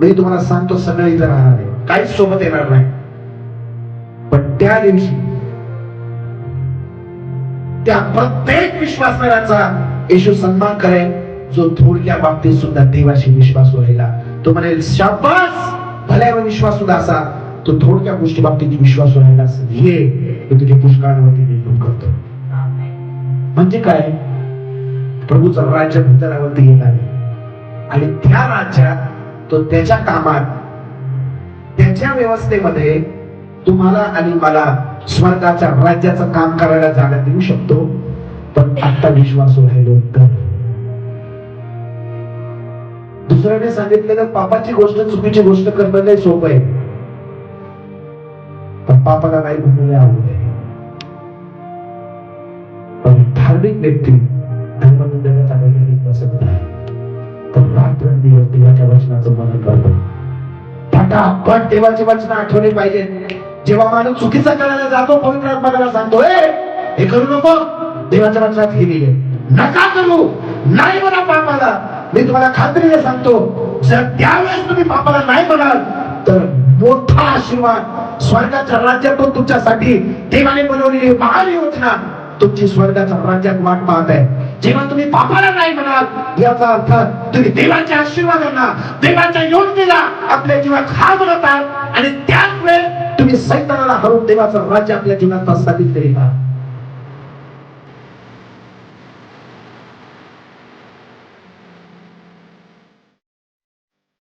मी तुम्हाला सांगतो सगळं इथं राहणार आहे. काहीच सोबत येणार नाही. पण त्या दिवशी त्या प्रत्येक विश्वासणाऱ्याचा येशू सन्मान करेल जो थोडक्या बाबतीत सुद्धा देवाशी विश्वास राहिला तो म्हणेल शाबास! भल्या व विश्वास सुद्धा असा. तो थोडक्या गोष्टी बाबतीत विश्वास राहिला ये मी तुझे पुष्काळवरती नेमणूक करतो. म्हणजे काय? प्रभूचं राज्य भूतलावरती येणार आहे. आणि त्या राज्यात तो त्याच्या कामात त्याच्या व्यवस्थेमध्ये तुम्हाला आणि मला स्वर्गाच्या राज्याचं काम करायला जागा देऊ शकतो. पण आता विश्वास राहिलो तर दुसऱ्याने सांगितलेलं पापाची गोष्ट चुकीची गोष्ट करणं लय सोपं आहे. पण पापाला काही म्हणून आवड आहे. पण धार्मिक व्यक्ती धर्मनिंदनाचा रात्रंदिवस देवाच्या वचनाचं मनन करतो. फटाफट देवाचे वचन आठवले पाहिजे जेव्हा माणूस चुकीचा करायला जातो पवित्र आत्मा सांगतो हे करू नको. देवाच्या वचनात हे नका करू. नाही म्हणा पापाला. मी तुम्हाला खात्रीने सांगतो जर त्यावेळेस तुम्ही पापाला नाही म्हणाल तर मोठा आशीर्वाद स्वर्गाच्या राज्यातून तुमच्यासाठी देवाने बनवलेली महान योजना तुमची स्वर्गाचा राज्यात वाट पाहत आहे. जेव्हा तुम्ही पापाला नाही म्हणाल याचा अर्थ तुम्ही देवाच्या आशीर्वादांना देवाच्या योजनेला आपल्या जीवात हा म्हणत आहात. आणि त्याच वेळ तुम्ही सैतानाला हरून देवाचं राज्य आपल्या जीवनात प्रस्थापित करीत आहात.